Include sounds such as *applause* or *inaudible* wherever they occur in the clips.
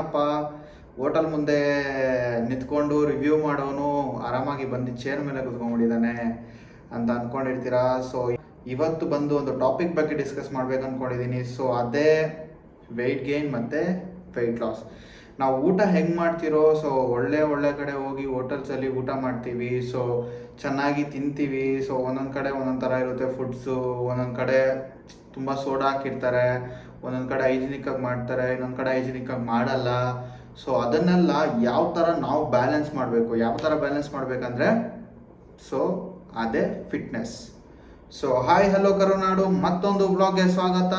ಏನಪ್ಪ, ಹೋಟೆಲ್ ಮುಂದೆ ನಿಂತ್ಕೊಂಡು ರಿವ್ಯೂ ಮಾಡೋನು, ಆರಾಮಾಗಿ ಬಂದು ಚೇರ್ ಮೇಲೆ ಕುತ್ಕೊಂಡ್ಬಿಟ್ಟಿದ್ದಾನೆ ಅಂತ ಅಂದ್ಕೊಂಡಿರ್ತೀರಾ ಸೊ ಇವತ್ತು ಬಂದು ಒಂದು ಟಾಪಿಕ್ ಬಗ್ಗೆ ಡಿಸ್ಕಸ್ ಮಾಡ್ಬೇಕು ಅಂದ್ಕೊಂಡಿದ್ದೀನಿ ಸೊ ಅದೇ ವೆಯ್ಟ್ ಗೇನ್ ಮತ್ತು ವೆಯ್ಟ್ ಲಾಸ್ ನಾವು ಊಟ ಹೆಂಗೆ ಮಾಡ್ತಿರೋ ಸೊ ಒಳ್ಳೆ ಒಳ್ಳೆ ಕಡೆ ಹೋಗಿ ಹೋಟೆಲ್ಸಲ್ಲಿ ಊಟ ಮಾಡ್ತೀವಿ. ಸೊ ಚೆನ್ನಾಗಿ ತಿಂತೀವಿ. ಸೊ ಒಂದೊಂದು ಕಡೆ ಒಂದೊಂದು ಥರ ಇರುತ್ತೆ ಫುಡ್ಸು ಒಂದೊಂದು ಕಡೆ ತುಂಬ ಸೋಡಾ ಹಾಕಿರ್ತಾರೆ, ಒಂದೊಂದು ಕಡೆ ಹೈಜಿನಿಕ್ ಆಗಿ ಮಾಡ್ತಾರೆ, ಇನ್ನೊಂದು ಕಡೆ ಹೈಜಿನಿಕ್ ಆಗಿ ಮಾಡಲ್ಲ. ಸೊ ಅದನ್ನೆಲ್ಲ ಯಾವ ಥರ ನಾವು ಬ್ಯಾಲೆನ್ಸ್ ಮಾಡಬೇಕು, ಯಾವ ಥರ ಬ್ಯಾಲೆನ್ಸ್ ಮಾಡಬೇಕಂದ್ರೆ ಸೊ ಅದೇ fitness so hi hello Karunadu, ಮತ್ತೊಂದು ವ್ಲಾಗ್ಗೆ ಸ್ವಾಗತ.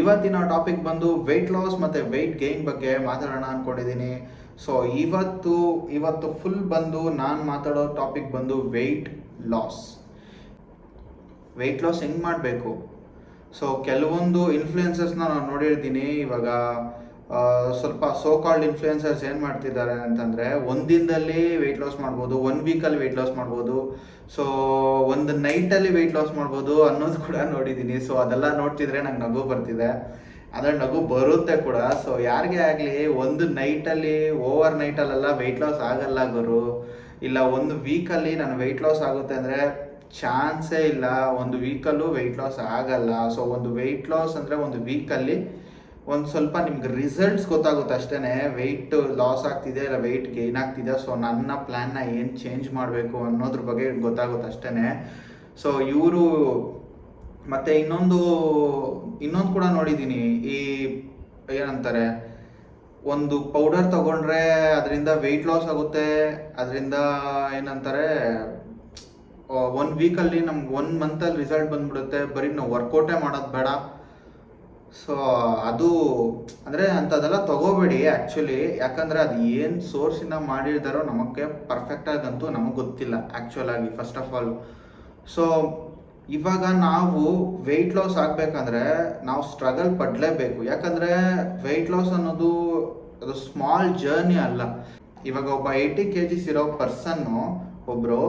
ಇವತ್ತಿನ ಟಾಪಿಕ್ ಬಂದು ವೆಯ್ಟ್ ಲಾಸ್ ಮತ್ತು ವೆಯ್ಟ್ ಗೈನ್ ಬಗ್ಗೆ ಮಾತಾಡೋಣ ಅಂದ್ಕೊಂಡಿದ್ದೀನಿ ಸೊ ಇವತ್ತು ಇವತ್ತು ಫುಲ್ ಬಂದು ನಾನು ಮಾತಾಡೋ ಟಾಪಿಕ್ ಬಂದು ವೆಯ್ಟ್ ಲಾಸ್ ವೆಯ್ಟ್ ಲಾಸ್ ಹೆಂಗೆ ಮಾಡಬೇಕು? ಸೊ ಕೆಲವೊಂದು ಇನ್ಫ್ಲೂಯೆನ್ಸಸ್ನ ನಾನು ನೋಡಿರ್ತೀನಿ. ಇವಾಗ ಸ್ವಲ್ಪ ಸೋ ಕಾಲ್ಡ್ ಇನ್ಫ್ಲುಯೆನ್ಸರ್ಸ್ ಏನು ಮಾಡ್ತಿದ್ದಾರೆ ಅಂತಂದರೆ ಒಂದಿನದಲ್ಲಿ ವೆಯ್ಟ್ ಲಾಸ್ ಮಾಡ್ಬೋದು ಒನ್ ವೀಕಲ್ಲಿ ವೆಯ್ಟ್ ಲಾಸ್ ಮಾಡ್ಬೋದು. ಸೊ ಒಂದು ನೈಟಲ್ಲಿ ವೆಯ್ಟ್ ಲಾಸ್ ಮಾಡ್ಬೋದು ಅನ್ನೋದು ಕೂಡ ನೋಡಿದ್ದೀನಿ ಸೊ ಅದೆಲ್ಲ ನೋಡ್ತಿದ್ರೆ ನಂಗೆ ನಗು ಬರ್ತಿದೆ. ಅದ್ರ ನಗು ಬರುತ್ತೆ ಕೂಡ. ಸೊ ಯಾರಿಗೆ ಆಗಲಿ ಒಂದು ನೈಟಲ್ಲಿ ಓವರ್ ನೈಟಲ್ಲೆಲ್ಲ ವೆಯ್ಟ್ ಲಾಸ್ ಆಗಲ್ಲ ಗುರು. ಇಲ್ಲ, ಒಂದು ವೀಕಲ್ಲಿ ನಾನು ವೆಯ್ಟ್ ಲಾಸ್ ಆಗುತ್ತೆ ಅಂದರೆ ಚಾನ್ಸೇ ಇಲ್ಲ. ಒಂದು ವೀಕಲ್ಲೂ ವೆಯ್ಟ್ ಲಾಸ್ ಆಗಲ್ಲ. ಸೊ ಒಂದು ವೆಯ್ಟ್ ಲಾಸ್ ಅಂದರೆ ಒಂದು ವೀಕಲ್ಲಿ ಒಂದು ಸ್ವಲ್ಪ ನಿಮ್ಗೆ ರಿಸಲ್ಟ್ಸ್ ಗೊತ್ತಾಗುತ್ತೆ ಅಷ್ಟೇ ವೆಯ್ಟ್ ಲಾಸ್ ಆಗ್ತಿದೆ ಇಲ್ಲ ವೆಯ್ಟ್ ಗೇನ್ ಆಗ್ತಿದೆ. ಸೊ ನನ್ನ ಪ್ಲ್ಯಾನ್ನ ಏನು ಚೇಂಜ್ ಮಾಡಬೇಕು ಅನ್ನೋದ್ರ ಬಗ್ಗೆ ಗೊತ್ತಾಗುತ್ತೆ ಅಷ್ಟೇ ಸೊ ಇವರು ಮತ್ತೆ ಇನ್ನೊಂದು ಇನ್ನೊಂದು ಕೂಡ ನೋಡಿದ್ದೀನಿ. ಈ ಏನಂತಾರೆ, ಒಂದು ಪೌಡರ್ ತಗೊಂಡ್ರೆ ಅದರಿಂದ ವೆಯ್ಟ್ ಲಾಸ್ ಆಗುತ್ತೆ. ಅದರಿಂದ ಏನಂತಾರೆ ಒನ್ ವೀಕಲ್ಲಿ ನಮ್ಗೆ ಒನ್ ಮಂತಲ್ಲಿ ರಿಸಲ್ಟ್ ಬಂದ್ಬಿಡುತ್ತೆ. ಬರೀ ನಾವು ವರ್ಕೌಟೇ ಮಾಡೋದು ಬೇಡ. ಸೊ ಅದು ಅಂದರೆ ಅಂಥದ್ದೆಲ್ಲ ತಗೋಬೇಡಿ ಆ್ಯಕ್ಚುಲಿ ಯಾಕಂದರೆ ಅದು ಏನು ಸೋರ್ಸಿಂದ ಮಾಡಿರ್ತಾರೋ ನಮಗೆ ಪರ್ಫೆಕ್ಟಾಗಂತೂ ನಮಗೆ ಗೊತ್ತಿಲ್ಲ ಆ್ಯಕ್ಚುಲಾಗಿ ಫಸ್ಟ್ ಆಫ್ ಆಲ್ ಸೊ ಇವಾಗ ನಾವು ವೆಯ್ಟ್ ಲಾಸ್ ಆಗಬೇಕಂದ್ರೆ ನಾವು ಸ್ಟ್ರಗಲ್ ಪಡಲೇಬೇಕು. ಯಾಕಂದರೆ ವೆಯ್ಟ್ ಲಾಸ್ ಅನ್ನೋದು ಅದು ಸ್ಮಾಲ್ ಜರ್ನಿ ಅಲ್ಲ. ಇವಾಗ ಒಬ್ಬ ಏಯ್ಟಿ ಕೆ ಜಿಸ್ ಇರೋ ಪರ್ಸನ್ನು ಒಬ್ಬರು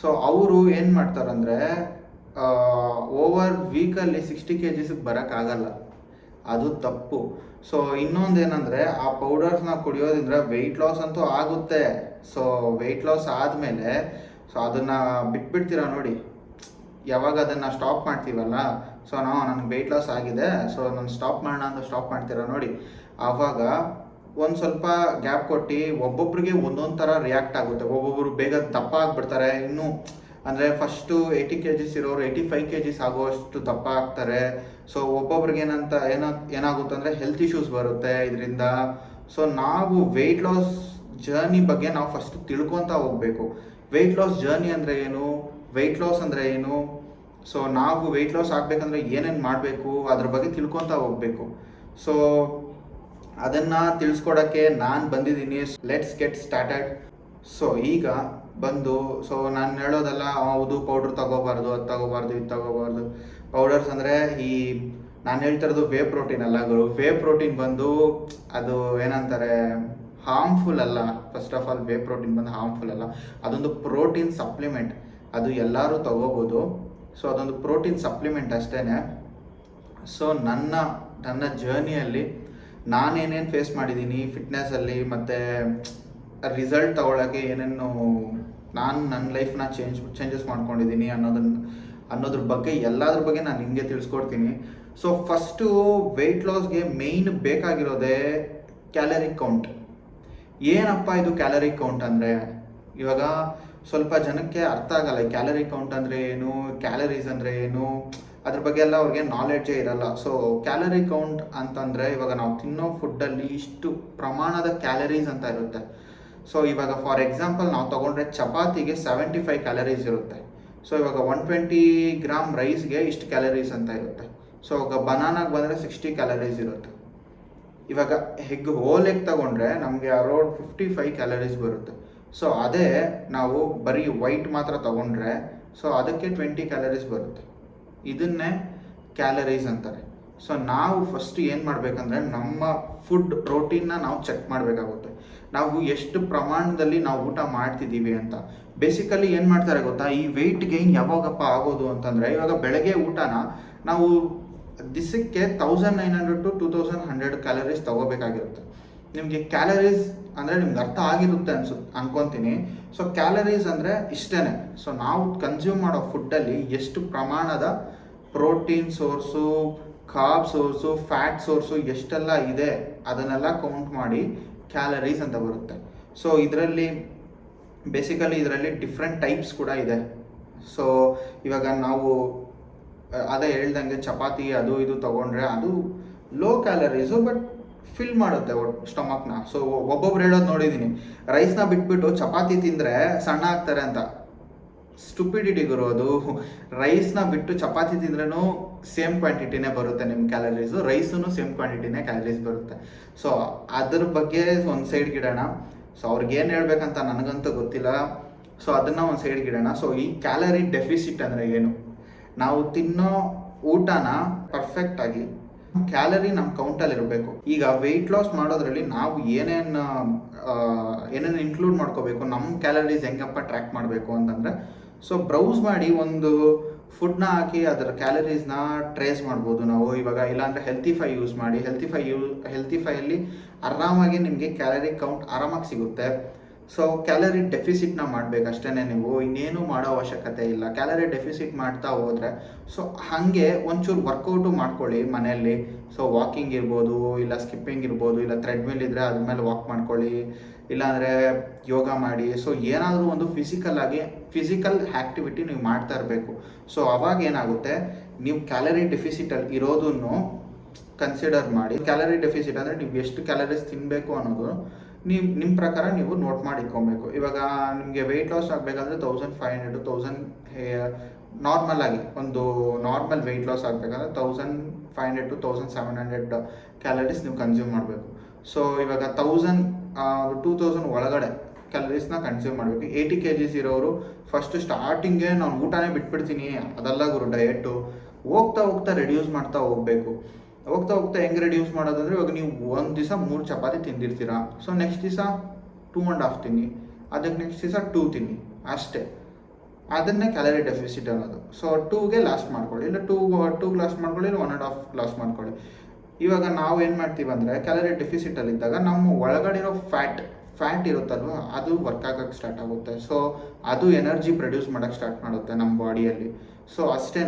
ಸೊ ಅವರು ಏನು ಮಾಡ್ತಾರಂದರೆ ಓವರ್ ವೀಕಲ್ಲಿ ಸಿಕ್ಸ್ಟಿ ಕೆ ಜಿಸ್ಗೆ ಬರೋಕ್ಕಾಗಲ್ಲ. ಅದು ತಪ್ಪು. ಸೊ ಇನ್ನೊಂದು ಏನಂದರೆ ಆ ಪೌಡರ್ಸ್ನ ಕುಡಿಯೋದ್ರಿಂದ ವೆಯ್ಟ್ ಲಾಸ್ ಅಂತೂ ಆಗುತ್ತೆ. ಸೊ ವೆಯ್ಟ್ ಲಾಸ್ ಆದಮೇಲೆ ಸೊ ಅದನ್ನು ಬಿಟ್ಬಿಡ್ತೀರಾ ನೋಡಿ. ಯಾವಾಗ ಅದನ್ನು ಸ್ಟಾಪ್ ಮಾಡ್ತೀವಲ್ಲ ಸೊ ನಾವು ನನಗೆ ವೆಯ್ಟ್ ಲಾಸ್ ಆಗಿದೆ ಸೊ ನಾನು ಸ್ಟಾಪ್ ಮಾಡೋಣ ಅಂತ ಸ್ಟಾಪ್ ಮಾಡ್ತೀರಾ ನೋಡಿ. ಆವಾಗ ಒಂದು ಸ್ವಲ್ಪ ಗ್ಯಾಪ್ ಕೊಟ್ಟು ಒಬ್ಬೊಬ್ರಿಗೆ ಒಂದೊಂದು ಥರ ರಿಯಾಕ್ಟ್ ಆಗುತ್ತೆ. ಒಬ್ಬೊಬ್ಬರು ಬೇಗ ದಪ್ಪ ಆಗಿಬಿಡ್ತಾರೆ. ಇನ್ನು ಅಂದರೆ ಫಸ್ಟು ಏಯ್ಟಿ ಕೆ ಜಿಸ್ ಇರೋರು ಏಯ್ಟಿ ಫೈವ್ ಕೆ ಜಿಸ್ ಆಗುವಷ್ಟು ದಪ್ಪ ಆಗ್ತಾರೆ. ಸೊ ಒಬ್ಬೊಬ್ರಿಗೆ ಏನಂತ ಏನ, ಏನಾಗುತ್ತೆ ಅಂದರೆ ಹೆಲ್ತ್ ಇಶ್ಯೂಸ್ ಬರುತ್ತೆ ಇದರಿಂದ. ಸೊ ನಾವು ವೆಯ್ಟ್ ಲಾಸ್ ಜರ್ನಿ ಬಗ್ಗೆ ನಾವು ಫಸ್ಟ್ ತಿಳ್ಕೊತಾ ಹೋಗಬೇಕು. ವೆಯ್ಟ್ ಲಾಸ್ ಜರ್ನಿ ಅಂದರೆ ಏನು? ವೆಯ್ಟ್ ಲಾಸ್ ಅಂದರೆ ಏನು? ಸೊ ನಾವು ವೆಯ್ಟ್ ಲಾಸ್ ಆಗಬೇಕಂದ್ರೆ ಏನೇನು ಮಾಡಬೇಕು? ಅದ್ರ ಬಗ್ಗೆ ತಿಳ್ಕೊತಾ ಹೋಗಬೇಕು. ಸೊ ಅದನ್ನು ತಿಳಿಸ್ಕೊಡೋಕ್ಕೆ ನಾನು ಬಂದಿದ್ದೀನಿ. ಲೆಟ್ಸ್ ಗೆಟ್ ಸ್ಟಾರ್ಟೆಡ್ ಸೊ ಈಗ ಬಂದು ಸೊ ನಾನು ಹೇಳೋದೆಲ್ಲ ಹೌದು ಪೌಡ್ರ್ ತಗೋಬಾರ್ದು, ಅದು ತಗೋಬಾರ್ದು, ಇದು ತಗೋಬಾರ್ದು. ಪೌಡರ್ಸ್ ಅಂದರೆ ಈ, ನಾನು ಹೇಳ್ತಿರೋದು ವೇ ಪ್ರೋಟೀನ್ ಅಲ್ಲ ಗುರು. ವೇ ಪ್ರೋಟೀನ್ ಬಂದು, ಅದು ಏನಂತಾರೆ ಹಾರ್ಮ್ಫುಲ್ ಅಲ್ಲ. First of all whey protein ಬಂದು ಹಾರ್ಮ್ಫುಲ್ ಅಲ್ಲ. ಅದೊಂದು ಪ್ರೋಟೀನ್ ಸಪ್ಲಿಮೆಂಟ್ ಅದು ಎಲ್ಲರೂ ತಗೋಬೋದು. ಸೊ ಅದೊಂದು ಪ್ರೋಟೀನ್ ಸಪ್ಲಿಮೆಂಟ್ ಅಷ್ಟೇ ಸೊ ನನ್ನ ನನ್ನ ಜರ್ನಿಯಲ್ಲಿ ನಾನೇನೇನು ಫೇಸ್ ಮಾಡಿದ್ದೀನಿ ಫಿಟ್ನೆಸ್ಸಲ್ಲಿ ಮತ್ತು ರಿಸಲ್ಟ್ ತಗೊಳ್ಳೋಕ್ಕೆ ಏನೇನು ನಾನು ನನ್ನ ಲೈಫ್ನ ಚೇಂಜ್ ಚೇಂಜಸ್ ಮಾಡ್ಕೊಂಡಿದ್ದೀನಿ ಅನ್ನೋದನ್ನ ಅನ್ನೋದ್ರ ಬಗ್ಗೆ, ಎಲ್ಲದ್ರ ಬಗ್ಗೆ ನಾನು ನಿಮಗೆ ತಿಳಿಸ್ಕೊಡ್ತೀನಿ. ಸೊ ಫಸ್ಟು ವೆಯ್ಟ್ ಲಾಸ್ಗೆ ಮೇಯ್ನ್ ಬೇಕಾಗಿರೋದೇ ಕ್ಯಾಲರಿ ಕೌಂಟ್ ಏನಪ್ಪ ಇದು ಕ್ಯಾಲರಿ ಕೌಂಟ್ ಅಂದರೆ? ಇವಾಗ ಸ್ವಲ್ಪ ಜನಕ್ಕೆ ಅರ್ಥ ಆಗಲ್ಲ ಕ್ಯಾಲರಿ ಕೌಂಟ್ ಅಂದರೆ ಏನು ಕ್ಯಾಲರೀಸ್ ಅಂದರೆ ಏನು, ಅದ್ರ ಬಗ್ಗೆ ಎಲ್ಲ ಅವ್ರಿಗೆ ನಾಲೆಡ್ಜೇ ಇರಲ್ಲ. ಸೊ ಕ್ಯಾಲರಿ ಕೌಂಟ್ ಅಂತಂದರೆ ಇವಾಗ ನಾವು ತಿನ್ನೋ ಫುಡ್ಡಲ್ಲಿ ಇಷ್ಟು ಪ್ರಮಾಣದ ಕ್ಯಾಲರೀಸ್ ಅಂತ ಇರುತ್ತೆ. ಸೊ ಇವಾಗ ಫಾರ್ ಎಕ್ಸಾಂಪಲ್ ನಾವು ತಗೊಂಡ್ರೆ ಚಪಾತಿಗೆ ಸೆವೆಂಟಿ ಫೈವ್ ಕ್ಯಾಲರೀಸ್ ಇರುತ್ತೆ. ಸೊ ಇವಾಗ ಒನ್ ಟ್ವೆಂಟಿ ಗ್ರಾಮ್ ರೈಸ್ಗೆ ಇಷ್ಟು ಕ್ಯಾಲರೀಸ್ ಅಂತ ಇರುತ್ತೆ. ಸೊ ಇವಾಗ ಬನಾನಾಗೆ ಬಂದರೆ ಸಿಕ್ಸ್ಟಿ ಕ್ಯಾಲರೀಸ್ ಇರುತ್ತೆ. ಇವಾಗ ಹೆಗ್ ಹೋಲ್ ಎಗ್ ತಗೊಂಡ್ರೆ ನಮಗೆ ಅರೌಂಡ್ ಫಿಫ್ಟಿ ಫೈವ್ ಕ್ಯಾಲರೀಸ್ ಬರುತ್ತೆ. ಸೊ ಅದೇ ನಾವು ಬರೀ ವೈಟ್ ಮಾತ್ರ ತಗೊಂಡ್ರೆ ಸೊ ಅದಕ್ಕೆ ಟ್ವೆಂಟಿ ಕ್ಯಾಲರೀಸ್ ಬರುತ್ತೆ. ಇದನ್ನೇ ಕ್ಯಾಲರೀಸ್ ಅಂತಾರೆ. ಸೊ ನಾವು ಫಸ್ಟ್ ಏನು ಮಾಡಬೇಕಂದ್ರೆ ನಮ್ಮ ಫುಡ್ ಪ್ರೋಟೀನ್ನ ನಾವು ಚೆಕ್ ಮಾಡಬೇಕಾಗುತ್ತೆ. ನಾವು ಎಷ್ಟು ಪ್ರಮಾಣದಲ್ಲಿ ನಾವು ಊಟ ಮಾಡ್ತಿದ್ದೀವಿ ಅಂತ. ಬೇಸಿಕಲಿ ಏನು ಮಾಡ್ತಾರೆ ಗೊತ್ತಾ? ಈ ವೆಯ್ಟ್ ಗೈನ್ ಯಾವಾಗಪ್ಪ ಆಗೋದು ಅಂತಂದರೆ, ಇವಾಗ ಬೆಳಗ್ಗೆ ಊಟನ ನಾವು ದಿಸಕ್ಕೆ thousand nine hundred to two thousand hundred calories ತಗೋಬೇಕಾಗಿರುತ್ತೆ. ನಿಮಗೆ ಕ್ಯಾಲರೀಸ್ ಅಂದರೆ ನಿಮ್ಗೆ ಅರ್ಥ ಆಗಿರುತ್ತೆ ಅನ್ಸುತ್ತೆ ಅನ್ಕೊತೀನಿ. ಸೊ ಕ್ಯಾಲರೀಸ್ ಅಂದರೆ ಇಷ್ಟೇ ಸೊ ನಾವು ಕನ್ಸ್ಯೂಮ್ ಮಾಡೋ ಫುಡ್ಡಲ್ಲಿ ಎಷ್ಟು ಪ್ರಮಾಣದ protein source carb source fat source ಎಷ್ಟೆಲ್ಲ ಇದೆ, ಅದನ್ನೆಲ್ಲ ಕೌಂಟ್ ಮಾಡಿ ಕ್ಯಾಲರೀಸ್ ಅಂತ ಬರುತ್ತೆ. ಸೊ ಇದರಲ್ಲಿ ಬೇಸಿಕಲಿ ಇದರಲ್ಲಿ ಡಿಫ್ರೆಂಟ್ ಟೈಪ್ಸ್ ಕೂಡ ಇದೆ. ಸೊ ಇವಾಗ ನಾವು ಅದೇ ಹೇಳ್ದಂಗೆ ಚಪಾತಿ ಅದು ಇದು ತಗೊಂಡ್ರೆ ಅದು ಲೋ ಕ್ಯಾಲರೀಸು ಬಟ್ ಫಿಲ್ ಮಾಡುತ್ತೆ ಸ್ಟಮಕ್ನ ಸೊ ಒಬ್ಬೊಬ್ರು ಹೇಳೋದು ನೋಡಿದ್ದೀನಿ ರೈಸ್ನ ಬಿಟ್ಬಿಟ್ಟು ಚಪಾತಿ ತಿಂದರೆ ಸಣ್ಣ ಆಗ್ತಾರೆ ಅಂತ. ಸ್ಟುಪಿಡಿಟಿ ಗುರು ಅದು. *laughs* ರೈಸ್ನ ಬಿಟ್ಟು ಚಪಾತಿ ತಿಂದ್ರೂ ಸೇಮ್ ಕ್ವಾಂಟಿಟಿನೇ ಬರುತ್ತೆ ನಿಮ್ಮ ಕ್ಯಾಲರೀಸು ರೈಸೂ ಸೇಮ್ ಕ್ವಾಂಟಿಟಿನೇ ಕ್ಯಾಲರೀಸ್ ಬರುತ್ತೆ. ಸೊ ಅದ್ರ ಬಗ್ಗೆ ಒಂದು ಸೈಡ್ಗೆ ಇಡೋಣ ಸೊ ಅವ್ರಿಗೆ ಏನು ಹೇಳ್ಬೇಕಂತ ನನಗಂತೂ ಗೊತ್ತಿಲ್ಲ. ಸೊ ಅದನ್ನು ಒಂದು ಸೈಡ್ಗೆ ಇಡೋಣ ಸೊ ಈ ಕ್ಯಾಲರಿ ಡೆಫಿಸಿಟ್ ಅಂದರೆ ಏನು? ನಾವು ತಿನ್ನೋ ಊಟನ ಪರ್ಫೆಕ್ಟಾಗಿ ಕ್ಯಾಲರಿ ನಮ್ಮ ಕೌಂಟಲ್ಲಿ ಇರಬೇಕು. ಈಗ ವೆಯ್ಟ್ ಲಾಸ್ ಮಾಡೋದ್ರಲ್ಲಿ ನಾವು ಏನೇನು ಏನೇನು ಇನ್ಕ್ಲೂಡ್ ಮಾಡ್ಕೋಬೇಕು ನಮ್ಮ ಕ್ಯಾಲರೀಸ್ ಹೆಂಗಪ್ಪ ಟ್ರ್ಯಾಕ್ ಮಾಡಬೇಕು ಅಂತಂದರೆ ಸೊ ಬ್ರೌಸ್ ಮಾಡಿ ಒಂದು ಫುಡ್ನ ಹಾಕಿ ಅದರ ಕ್ಯಾಲರೀಸ್ನ ಟ್ರೇಸ್ ಮಾಡ್ಬೋದು ನಾವು. ಇವಾಗ ಇಲ್ಲಾಂದರೆ ಹೆಲ್ತಿಫೈ ಯೂಸ್ ಮಾಡಿ ಹೆಲ್ತಿಫೈ ಯೂ ಹೆಲ್ತಿಫೈಯಲ್ಲಿ ಆರಾಮಾಗಿ ನಿಮಗೆ ಕ್ಯಾಲರಿ ಕೌಂಟ್ ಆರಾಮಾಗಿ ಸಿಗುತ್ತೆ. ಸೊ ಕ್ಯಾಲರಿ ಡೆಫಿಸಿಟ್ನ ಮಾಡಬೇಕಷ್ಟೇ ನೀವು. ಇನ್ನೇನು ಮಾಡೋ ಅವಶ್ಯಕತೆ ಇಲ್ಲ. ಕ್ಯಾಲರಿ ಡೆಫಿಸಿಟ್ ಮಾಡ್ತಾ ಹೋದರೆ ಸೊ ಹಾಗೆ ಒಂಚೂರು ವರ್ಕೌಟು ಮಾಡ್ಕೊಳ್ಳಿ ಮನೆಯಲ್ಲಿ. ಸೊ ವಾಕಿಂಗ್ ಇರ್ಬೋದು, ಇಲ್ಲ ಸ್ಕಿಪ್ಪಿಂಗ್ ಇರ್ಬೋದು, ಇಲ್ಲ ಥ್ರೆಡ್ಮಿಲ್ ಇದ್ದರೆ ಅದ್ರ ಮೇಲೆ ವಾಕ್ ಮಾಡ್ಕೊಳ್ಳಿ, ಇಲ್ಲಾಂದರೆ ಯೋಗ ಮಾಡಿ. ಸೊ ಏನಾದರೂ ಒಂದು ಫಿಸಿಕಲ್ ಆಗಿ ಫಿಸಿಕಲ್ ಆ್ಯಕ್ಟಿವಿಟಿ ನೀವು ಮಾಡ್ತಾ ಇರಬೇಕು. ಸೊ ಅವಾಗ ಏನಾಗುತ್ತೆ? ನೀವು ಕ್ಯಾಲರಿ ಡೆಫಿಸಿಟಲ್ಲಿ ಇರೋದನ್ನು ಕನ್ಸಿಡರ್ ಮಾಡಿ. ಕ್ಯಾಲರಿ ಡೆಫಿಸಿಟ್ ಅಂದರೆ ನೀವು ಎಷ್ಟು ಕ್ಯಾಲರೀಸ್ ತಿನ್ನಬೇಕು ಅನ್ನೋದು ನೀವು ನಿಮ್ಮ ಪ್ರಕಾರ ನೀವು ನೋಟ್ ಮಾಡಿ ಇಟ್ಕೊಬೇಕು ಇವಾಗ ನಿಮಗೆ ವೆಯ್ಟ್ ಲಾಸ್ ಆಗಬೇಕಂದ್ರೆ thousand five hundred thousand normal ಆಗಿ, ಒಂದು ನಾರ್ಮಲ್ ವೆಯ್ಟ್ ಲಾಸ್ ಆಗಬೇಕಂದ್ರೆ thousand five hundred to thousand seven hundred calories ನೀವು ಕನ್ಸ್ಯೂಮ್ ಮಾಡಬೇಕು. ಸೊ ಇವಾಗ ತೌಸಂಡ್ ಟೂ ತೌಸಂಡ್ ಒಳಗಡೆ ಕ್ಯಾಲರೀಸ್ನ ಕನ್ಸ್ಯೂಮ್ ಮಾಡಬೇಕು. ಏಯ್ಟಿ ಕೆ ಜಿಸ್ ಇರೋರು ಫಸ್ಟ್ ಸ್ಟಾರ್ಟಿಂಗೆ ನಾನು ಊಟನೇ ಬಿಟ್ಬಿಡ್ತೀನಿ. ಅದೆಲ್ಲ ಗುರು ಡಯೆಟ್ಟು ಹೋಗ್ತಾ ಹೋಗ್ತಾ ರೆಡ್ಯೂಸ್ ಮಾಡ್ತಾ ಹೋಗಬೇಕು. ಹೋಗ್ತಾ ಹೋಗ್ತಾ ಹೆಂಗೆ ರೆಡ್ಯೂಸ್ ಮಾಡೋದಂದ್ರೆ ಇವಾಗ ನೀವು ಒಂದು ದಿವಸ ಮೂರು ಚಪಾತಿ ತಿಂದಿರ್ತೀರಾ. ಸೊ ನೆಕ್ಸ್ಟ್ ದಿವಸ ಟೂ ಆ್ಯಂಡ್ ಹಾಫ್ ತಿನ್ನಿ. ಅದಕ್ಕೆ ನೆಕ್ಸ್ಟ್ ದಿವಸ ಟೂ ತಿನ್ನಿ. ಅಷ್ಟೇ. ಅದನ್ನೇ ಕ್ಯಾಲರಿ ಡೆಫಿಸಿಟ್ ಅನ್ನೋದು. ಸೊ ಟೂಗೆ ಲಾಸ್ ಮಾಡ್ಕೊಳ್ಳಿ. ಇಲ್ಲ ಟೂ ಟೂ ಗ್ಲಾಸ್ ಮಾಡ್ಕೊಳ್ಳಿ, ಇಲ್ಲ ಒನ್ ಆ್ಯಂಡ್ ಹಾಫ್ ಗ್ಲಾಸ್ ಮಾಡ್ಕೊಳ್ಳಿ. ಇವಾಗ ನಾವು ಏನು ಮಾಡ್ತೀವಿ ಅಂದರೆ ಕ್ಯಾಲರಿ ಡೆಫಿಸಿಟಲ್ಲಿದ್ದಾಗ ನಮ್ಮ ಒಳಗಡೆ ಇರೋ ಫ್ಯಾಟ್ ಫ್ಯಾಟ್ ಇರುತ್ತಲ್ವ, ಅದು ವರ್ಕ್ ಆಗಕ್ಕೆ ಸ್ಟಾರ್ಟ್ ಆಗುತ್ತೆ. ಸೊ ಅದು ಎನರ್ಜಿ ಪ್ರೊಡ್ಯೂಸ್ ಮಾಡೋಕ್ಕೆ ಸ್ಟಾರ್ಟ್ ಮಾಡುತ್ತೆ ನಮ್ಮ ಬಾಡಿಯಲ್ಲಿ ಸೊ ಅಷ್ಟೇ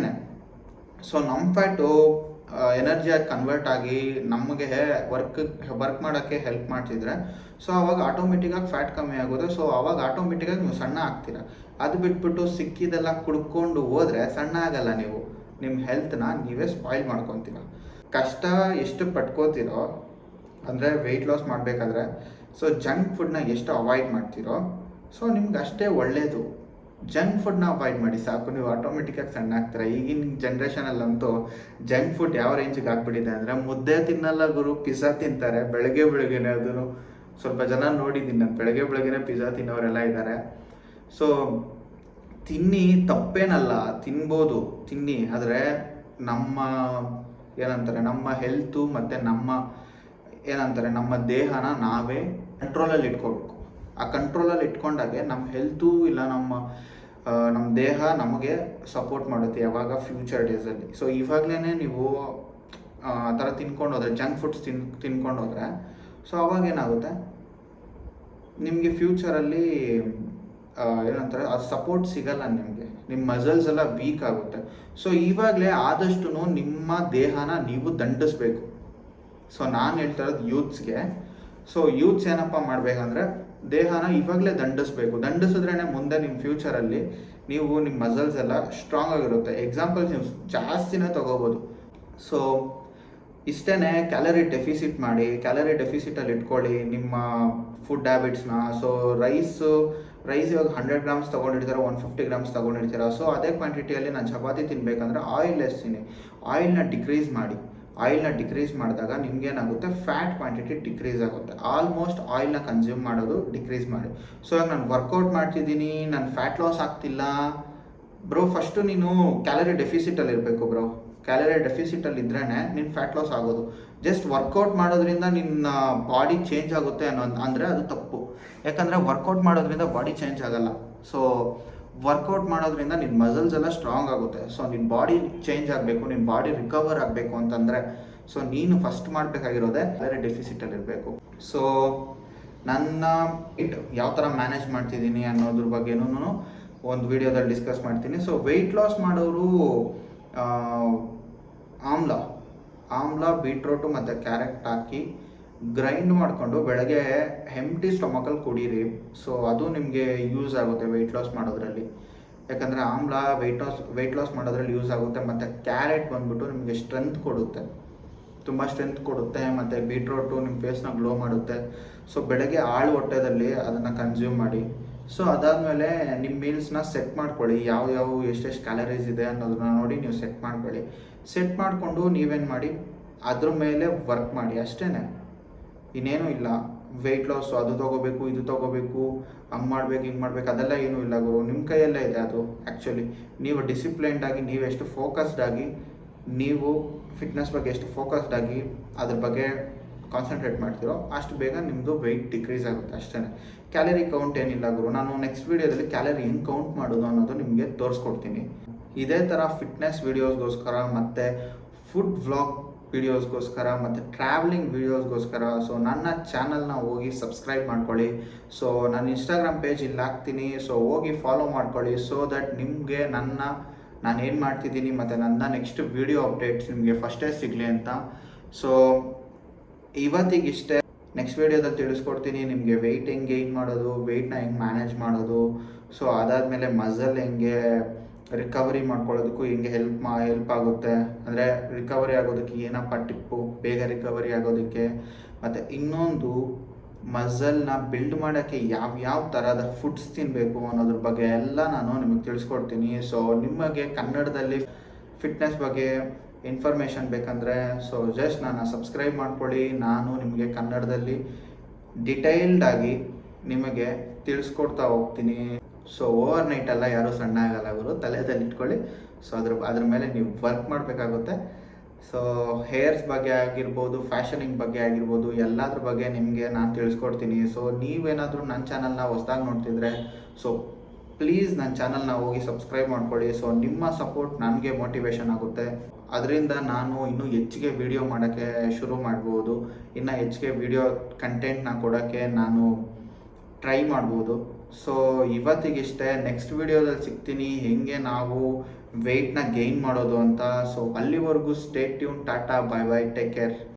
ಸೊ ನಮ್ಮ ಫ್ಯಾಟು ಎನರ್ಜಿಯಾಗಿ ಕನ್ವರ್ಟ್ ಆಗಿ ನಮಗೆ ವರ್ಕ್ ವರ್ಕ್ ಮಾಡೋಕ್ಕೆ ಹೆಲ್ಪ್ ಮಾಡ್ತಿದ್ರೆ ಸೊ ಅವಾಗ ಆಟೋಮೆಟಿಕ್ಕಾಗಿ ಫ್ಯಾಟ್ ಕಮ್ಮಿ ಆಗೋದು. ಸೊ ಅವಾಗ ಆಟೋಮೆಟಿಕ್ಕಾಗಿ ನೀವು ಸಣ್ಣ ಆಗ್ತೀರ. ಅದು ಬಿಟ್ಬಿಟ್ಟು ಸಿಕ್ಕಿದೆಲ್ಲ ಕುಡ್ಕೊಂಡು ಹೋದರೆ ಸಣ್ಣ ಆಗಲ್ಲ ನೀವು. ನಿಮ್ಮ ಹೆಲ್ತ್ನ ನೀವೇ ಸ್ಪಾಯ್ಲ್ ಮಾಡ್ಕೊತೀರ. ಕಷ್ಟ ಎಷ್ಟು ಪಟ್ಕೋತಿರೋ, ಅಂದರೆ ವೆಯ್ಟ್ ಲಾಸ್ ಮಾಡಬೇಕಾದ್ರೆ ಸೊ ಜಂಕ್ ಫುಡ್ನ ಎಷ್ಟು ಅವಾಯ್ಡ್ ಮಾಡ್ತೀರೋ ಸೊ ನಿಮ್ಗೆ ಅಷ್ಟೇ ಒಳ್ಳೆಯದು ಜಂಕ್ ಫುಡ್ನ ಅವಾಯ್ಡ್ ಮಾಡಿ ಸಾಕು. ನೀವು ಆಟೋಮೆಟಿಕ್ಕಾಗಿ ಸಣ್ಣ ಆಗ್ತಾರೆ. ಈಗಿನ ಜನ್ರೇಷನಲ್ಲಂತೂ ಜಂಕ್ ಫುಡ್ ಯಾವ ರೇಂಜಿಗೆ ಆಗ್ಬಿಟ್ಟಿದೆ ಅಂದರೆ ಮುದ್ದೆ ತಿನ್ನಲ್ಲ ಗುರು ಪಿಜ್ಜಾ ತಿಂತಾರೆ. ಬೆಳಗ್ಗೆ, ಬೆಳಗ್ಗೆನೆ ಅದನ್ನು ಸ್ವಲ್ಪ ಜನ ನೋಡಿದ್ದೀನಿ ನಾನು. ಬೆಳಗ್ಗೆ, ಬೆಳಗ್ಗೆನೆ ಪಿಜ್ಜಾ ತಿನ್ನೋರೆಲ್ಲ ಇದ್ದಾರೆ ಸೊ ತಿನ್ನಿ, ತಪ್ಪೇನಲ್ಲ. ತಿನ್ಬೋದು. ತಿನ್ನಿ. ಆದರೆ ನಮ್ಮ, ಏನಂತಾರೆ, ನಮ್ಮ ಹೆಲ್ತು ಮತ್ತು ನಮ್ಮ, ಏನಂತಾರೆ, ನಮ್ಮ ದೇಹನ ನಾವೇ ಕಂಟ್ರೋಲಲ್ಲಿ ಇಟ್ಕೋಬೇಕು. ಆ ಕಂಟ್ರೋಲಲ್ಲಿ ಇಟ್ಕೊಂಡಾಗೆ ನಮ್ಮ ಹೆಲ್ತು ಇಲ್ಲ ನಮ್ಮ ನಮ್ಮ ದೇಹ ನಮಗೆ ಸಪೋರ್ಟ್ ಮಾಡುತ್ತೆ ಯಾವಾಗ ಫ್ಯೂಚರ್ ಡೇಸಲ್ಲಿ ಸೊ ಇವಾಗಲೇ ನೀವು, ಆ ಥರ ತಿನ್ಕೊಂಡು ಹೋದ್ರೆ ಜಂಕ್ ಫುಡ್ಸ್ ತಿನ್ ತಿನ್ಕೊಂಡು ಹೋದ್ರೆ ಸೊ ಅವಾಗ ಏನಾಗುತ್ತೆ ನಿಮಗೆ ಫ್ಯೂಚರಲ್ಲಿ ಏನಂತಾರೆ, ಆ ಸಪೋರ್ಟ್ ಸಿಗಲ್ಲ ನಿಮಗೆ. ನಿಮ್ಮ ಮಸಲ್ಸ್ ಎಲ್ಲ ವೀಕ್ ಆಗುತ್ತೆ. ಸೊ ಇವಾಗಲೇ ಆದಷ್ಟು ನಿಮ್ಮ ದೇಹನ ನೀವು ದಂಡಿಸ್ಬೇಕು. ಸೊ ನಾನು ಹೇಳ್ತಾ ಇರೋದು ಯೂತ್ಸ್ಗೆ ಸೊ ಯೂತ್ಸ್ ಏನಪ್ಪ ಮಾಡಬೇಕಂದ್ರೆ ದೇಹನ ಇವಾಗಲೇ ದಂಡಿಸ್ಬೇಕು. ದಂಡಿಸಿದ್ರೇ ಮುಂದೆ ನಿಮ್ಮ ಫ್ಯೂಚರಲ್ಲಿ ನೀವು ನಿಮ್ಮ ಮಸಲ್ಸ್ ಎಲ್ಲ ಸ್ಟ್ರಾಂಗ್ ಆಗಿರುತ್ತೆ. ಎಕ್ಸಾಂಪಲ್ಸ್ ನೀವು ಜಾಸ್ತಿನೇ ತೊಗೋಬೋದು. ಸೊ ಇಷ್ಟೇ ಕ್ಯಾಲರಿ ಡೆಫಿಸಿಟ್ ಮಾಡಿ ಕ್ಯಾಲರಿ ಡೆಫಿಸಿಟಲ್ಲಿ ಇಟ್ಕೊಳ್ಳಿ ನಿಮ್ಮ ಫುಡ್ ಹ್ಯಾಬಿಟ್ಸ್ನ ಸೊ ರೈಸು ರೈಸ್ ಇವಾಗ ಹಂಡ್ರೆಡ್ ಗ್ರಾಮ್ಸ್ ತೊಗೊಂಡಿರ್ತೀರ ಒನ್ ಫಿಫ್ಟಿ ಗ್ರಾಮ್ಸ್ ತೊಗೊಂಡಿರ್ತೀರ. ಸೊ ಅದೇ ಕ್ವಾಂಟಿಟಿಯಲ್ಲಿ ನಾನು ಚಪಾತಿ ತಿನ್ನಬೇಕಂದ್ರೆ ಆಯಿಲ್ ಎಸ್ತೀನಿ. ಆಯಿಲ್ನ ಡಿಕ್ರೀಸ್ ಮಾಡಿ. ಆಯಿಲ್ನ ಡಿಕ್ರೀಸ್ ಮಾಡಿದಾಗ ನಿಮ್ಗೇನಾಗುತ್ತೆ ಫ್ಯಾಟ್ ಕ್ವಾಂಟಿಟಿ ಡಿಕ್ರೀಸ್ ಆಗುತ್ತೆ. ಆಲ್ಮೋಸ್ಟ್ ಆಯಿಲ್ನ ಕನ್ಸ್ಯೂಮ್ ಮಾಡೋದು ಡಿಕ್ರೀಸ್ ಮಾಡಿ. ಸೊ ಇವಾಗ ನಾನು ವರ್ಕೌಟ್ ಮಾಡ್ತಿದ್ದೀನಿ, ನಾನು ಫ್ಯಾಟ್ ಲಾಸ್ ಆಗ್ತಿಲ್ಲ. ಬ್ರೋ ಫಸ್ಟು ನೀನು ಕ್ಯಾಲರಿ ಡೆಫಿಸಿಟಲ್ಲಿ ಇರಬೇಕು ಬ್ರೋ ಕ್ಯಾಲರಿ ಡೆಫಿಸಿಟಲ್ಲಿ ಇದ್ರೇ ನಿನ್ನ ಫ್ಯಾಟ್ ಲಾಸ್ ಆಗೋದು. ಜಸ್ಟ್ ವರ್ಕೌಟ್ ಮಾಡೋದ್ರಿಂದ ನಿನ್ನ ಬಾಡಿ ಚೇಂಜ್ ಆಗುತ್ತೆ ಅನ್ನೋ ಅಂದರೆ ಅದು ತಪ್ಪು. ಯಾಕಂದರೆ ವರ್ಕೌಟ್ ಮಾಡೋದ್ರಿಂದ ಬಾಡಿ ಚೇಂಜ್ ಆಗಲ್ಲ. ಸೊ ವರ್ಕೌಟ್ ಮಾಡೋದ್ರಿಂದ ನಿನ್ನ ಮಸಲ್ಸ್ ಎಲ್ಲ ಸ್ಟ್ರಾಂಗ್ ಆಗುತ್ತೆ. ಸೊ ನಿನ್ನ ಬಾಡಿ ಚೇಂಜ್ ಆಗಬೇಕು ನಿನ್ನ ಬಾಡಿ ರಿಕವರ್ ಆಗಬೇಕು ಅಂತಂದರೆ ಸೊ ನೀನು ಫಸ್ಟ್ ಮಾಡಬೇಕಾಗಿರೋದೇ ಕ್ಯಾಲರಿ ಡೆಫಿಸಿಟಲ್ಲಿ ಇರಬೇಕು. ಸೊ ನನ್ನ ಇಟ್ ಯಾವ ಥರ ಮ್ಯಾನೇಜ್ ಮಾಡ್ತಿದ್ದೀನಿ ಅನ್ನೋದ್ರ ಬಗ್ಗೆನೂ ಒಂದು ವಿಡಿಯೋದಲ್ಲಿ ಡಿಸ್ಕಸ್ ಮಾಡ್ತೀನಿ. ಸೊ ವೆಯ್ಟ್ ಲಾಸ್ ಮಾಡೋರು ಆಮ್ಲ ಆಮ್ಲ ಬೀಟ್ರೋಟು ಮತ್ತು ಕ್ಯಾರೆಟ್ ಹಾಕಿ ಗ್ರೈಂಡ್ ಮಾಡಿಕೊಂಡು ಬೆಳಗ್ಗೆ ಹೆಮ್ಟಿ ಸ್ಟೊಮಕಲ್ಲಿ ಕುಡೀರಿ. ಸೊ ಅದು ನಿಮಗೆ ಯೂಸ್ ಆಗುತ್ತೆ ವೆಯ್ಟ್ ಲಾಸ್ ಮಾಡೋದ್ರಲ್ಲಿ. ಯಾಕಂದರೆ ಆಮ್ಲ ವೆಯ್ಟ್ ಲಾಸ್ ವೆಯ್ಟ್ ಲಾಸ್ ಮಾಡೋದ್ರಲ್ಲಿ ಯೂಸ್ ಆಗುತ್ತೆ, ಮತ್ತು ಕ್ಯಾರೆಟ್ ಬಂದ್ಬಿಟ್ಟು ನಿಮಗೆ ಸ್ಟ್ರೆಂತ್ ಕೊಡುತ್ತೆ. ತುಂಬ ಸ್ಟ್ರೆಂತ್ ಕೊಡುತ್ತೆ, ಮತ್ತು ಬೀಟ್ರೋಟು ನಿಮ್ಮ ಫೇಸ್ನ ಗ್ಲೋ ಮಾಡುತ್ತೆ. ಸೊ ಬೆಳಗ್ಗೆ ಆಳು ಹೊಟ್ಟೆದಲ್ಲಿ ಅದನ್ನು ಕನ್ಸ್ಯೂಮ್ ಮಾಡಿ. ಸೊ ಅದಾದಮೇಲೆ ನಿಮ್ಮ ಮೀಲ್ಸ್ನ ಸೆಟ್ ಮಾಡ್ಕೊಳ್ಳಿ. ಯಾವ ಯಾವ ಎಷ್ಟೆಷ್ಟು ಕ್ಯಾಲರೀಸ್ ಇದೆ ಅನ್ನೋದನ್ನ ನೋಡಿ ನೀವು ಸೆಟ್ ಮಾಡ್ಕೊಳ್ಳಿ. ಸೆಟ್ ಮಾಡಿಕೊಂಡು ನೀವೇನು ಮಾಡಿ? ಅದ್ರ ಮೇಲೆ ವರ್ಕ್ ಮಾಡಿ. ಅಷ್ಟೇ ಇನ್ನೇನು ಇಲ್ಲ. ವೆಯ್ಟ್ ಲಾಸು ಅದು ತೊಗೋಬೇಕು, ಇದು ತೊಗೋಬೇಕು, ಹಂಗೆ ಮಾಡ್ಬೇಕು, ಹಿಂಗೆ ಮಾಡ್ಬೇಕು, ಅದೆಲ್ಲ ಏನೂ ಇಲ್ಲ ಗುರು. ನಿಮ್ಮ ಕೈಯಲ್ಲೇ ಇದೆ ಅದು ಆ್ಯಕ್ಚುಲಿ ನೀವು ಡಿಸಿಪ್ಲೈನ್ಡ್ ಆಗಿ, ನೀವು ಎಷ್ಟು ಫೋಕಸ್ಡ್ ಆಗಿ, ನೀವು ಫಿಟ್ನೆಸ್ ಬಗ್ಗೆ ಎಷ್ಟು ಫೋಕಸ್ಡ್ ಆಗಿ, ಅದ್ರ ಬಗ್ಗೆ ಕಾನ್ಸಂಟ್ರೇಟ್ ಮಾಡ್ತೀರೋ, ಅಷ್ಟು ಬೇಗ ನಿಮ್ಮದು ವೆಯ್ಟ್ ಡಿಕ್ರೀಸ್ ಆಗುತ್ತೆ ಅಷ್ಟೇ ಕ್ಯಾಲರಿ ಕೌಂಟ್ ಏನಿಲ್ಲ ಗುರು. ನಾನು ನೆಕ್ಸ್ಟ್ ವೀಡಿಯೋದಲ್ಲಿ ಕ್ಯಾಲರಿ ಹೆಂಗೆ ಕೌಂಟ್ ಮಾಡೋದು ಅನ್ನೋದು ನಿಮಗೆ ತೋರಿಸ್ಕೊಡ್ತೀನಿ. ಇದೇ ಥರ ಫಿಟ್ನೆಸ್ ವೀಡಿಯೋಸ್ಗೋಸ್ಕರ ಮತ್ತು ಫುಡ್ ವ್ಲಾಗ್ ವೀಡಿಯೋಸ್ಗೋಸ್ಕರ ಮತ್ತು ಟ್ರಾವೆಲಿಂಗ್ ವೀಡಿಯೋಸ್ಗೋಸ್ಕರ ಸೊ ನನ್ನ ಚಾನಲ್ನ ಹೋಗಿ ಸಬ್ಸ್ಕ್ರೈಬ್ ಮಾಡ್ಕೊಳ್ಳಿ. ಸೊ ನನ್ನ ಇನ್ಸ್ಟಾಗ್ರಾಮ್ ಪೇಜ್ ಇಲ್ಲಿ ಹಾಕ್ತೀನಿ. ಸೊ ಹೋಗಿ ಫಾಲೋ ಮಾಡ್ಕೊಳ್ಳಿ ಸೊ ದಟ್ ನಿಮಗೆ ನನ್ನ, ನಾನು ಏನು ಮಾಡ್ತಿದ್ದೀನಿ ಮತ್ತು ನನ್ನ ನೆಕ್ಸ್ಟ್ ವಿಡಿಯೋ ಅಪ್ಡೇಟ್ಸ್ ನಿಮಗೆ ಫಸ್ಟೇ ಸಿಗಲಿ ಅಂತ. ಸೊ ಇವತ್ತಿಗಿಷ್ಟೇ ನೆಕ್ಸ್ಟ್ ವಿಡಿಯೋದಲ್ಲಿ ತಿಳಿಸ್ಕೊಡ್ತೀನಿ. ನಿಮಗೆ ವೆಯ್ಟ್ ಹೆಂಗೆ ಗೇನ್ ಮಾಡೋದು ವೆಯ್ಟ್ನ ಹೆಂಗೆ ಮ್ಯಾನೇಜ್ ಮಾಡೋದು. ಸೊ ಅದಾದಮೇಲೆ ಮಸಲ್ ಹೆಂಗೆ ರಿಕವರಿ ಮಾಡ್ಕೊಳ್ಳೋದಕ್ಕೂ ಹೆಂಗೆ ಹೆಲ್ಪ್ ಮಾ ಹೆಲ್ಪ್ ಆಗುತ್ತೆ. ಅಂದರೆ ರಿಕವರಿ ಆಗೋದಕ್ಕೆ ಏನಪ್ಪ ಟಿಪ್ಪು? ಬೇಗ ರಿಕವರಿ ಆಗೋದಕ್ಕೆ. ಮತ್ತು ಇನ್ನೊಂದು ಮಸಲ್ನ ಬಿಲ್ಡ್ ಮಾಡೋಕ್ಕೆ ಯಾವ ಥರದ ಫುಡ್ಸ್ ತಿನ್ನಬೇಕು ಅನ್ನೋದ್ರ ಬಗ್ಗೆ ಎಲ್ಲ ನಾನು ನಿಮಗೆ ತಿಳಿಸ್ಕೊಡ್ತೀನಿ. ಸೊ ನಿಮಗೆ ಕನ್ನಡದಲ್ಲಿ ಫಿಟ್ನೆಸ್ ಬಗ್ಗೆ ಇನ್ಫಾರ್ಮೇಷನ್ ಬೇಕಂದರೆ ಸೊ ಜಸ್ಟ್ ನಾನು ಸಬ್ಸ್ಕ್ರೈಬ್ ಮಾಡ್ಕೊಳ್ಳಿ. ನಾನು ನಿಮಗೆ ಕನ್ನಡದಲ್ಲಿ ಡಿಟೈಲ್ಡಾಗಿ ನಿಮಗೆ ತಿಳಿಸ್ಕೊಡ್ತಾ ಹೋಗ್ತೀನಿ. ಸೊ ಓವರ್ ನೈಟ್ ಎಲ್ಲ ಯಾರೂ ಸಣ್ಣ ಆಗಲ್ಲ ಅವರು ತಲೆದಲ್ಲಿ ಇಟ್ಕೊಳ್ಳಿ ಸೊ ಅದ್ರ ಅದ್ರ ಮೇಲೆ ನೀವು ವರ್ಕ್ ಮಾಡಬೇಕಾಗುತ್ತೆ. ಸೊ ಹೇರ್ಸ್ ಬಗ್ಗೆ ಆಗಿರ್ಬೋದು ಫ್ಯಾಷನಿಂಗ್ ಬಗ್ಗೆ ಆಗಿರ್ಬೋದು, ಎಲ್ಲದ್ರ ಬಗ್ಗೆ ನಿಮಗೆ ನಾನು ತಿಳಿಸ್ಕೊಡ್ತೀನಿ. ಸೊ ನೀವೇನಾದರೂ ನನ್ನ ಚಾನಲ್ನ ಹೊಸ್ದಾಗಿ ನೋಡ್ತಿದ್ರೆ ಸೊ ಪ್ಲೀಸ್ ನನ್ನ ಚಾನಲ್ನ ಹೋಗಿ ಸಬ್ಸ್ಕ್ರೈಬ್ ಮಾಡ್ಕೊಳ್ಳಿ. ಸೊ ನಿಮ್ಮ ಸಪೋರ್ಟ್ ನನಗೆ ಮೋಟಿವೇಶನ್ ಆಗುತ್ತೆ. ಅದರಿಂದ ನಾನು ಇನ್ನೂ ಹೆಚ್ಚಿಗೆ ವಿಡಿಯೋ ಮಾಡೋಕ್ಕೆ ಶುರು ಮಾಡ್ಬೋದು. ಇನ್ನು ಹೆಚ್ಚಿಗೆ ವಿಡಿಯೋ ಕಂಟೆಂಟ್ನ ಕೊಡೋಕ್ಕೆ ನಾನು ಟ್ರೈ ಮಾಡ್ಬೋದು. ಸೊ ಇವತ್ತಿಗಿಷ್ಟೇ ನೆಕ್ಸ್ಟ್ ವಿಡಿಯೋದಲ್ಲಿ ಸಿಗ್ತೀನಿ. ಹೇಗೆ ನಾವು ವೆಯ್ಟ್ನ ಗೈನ್ ಮಾಡೋದು ಅಂತ. ಸೊ ಅಲ್ಲಿವರೆಗೂ stay tuned tata bye bye take care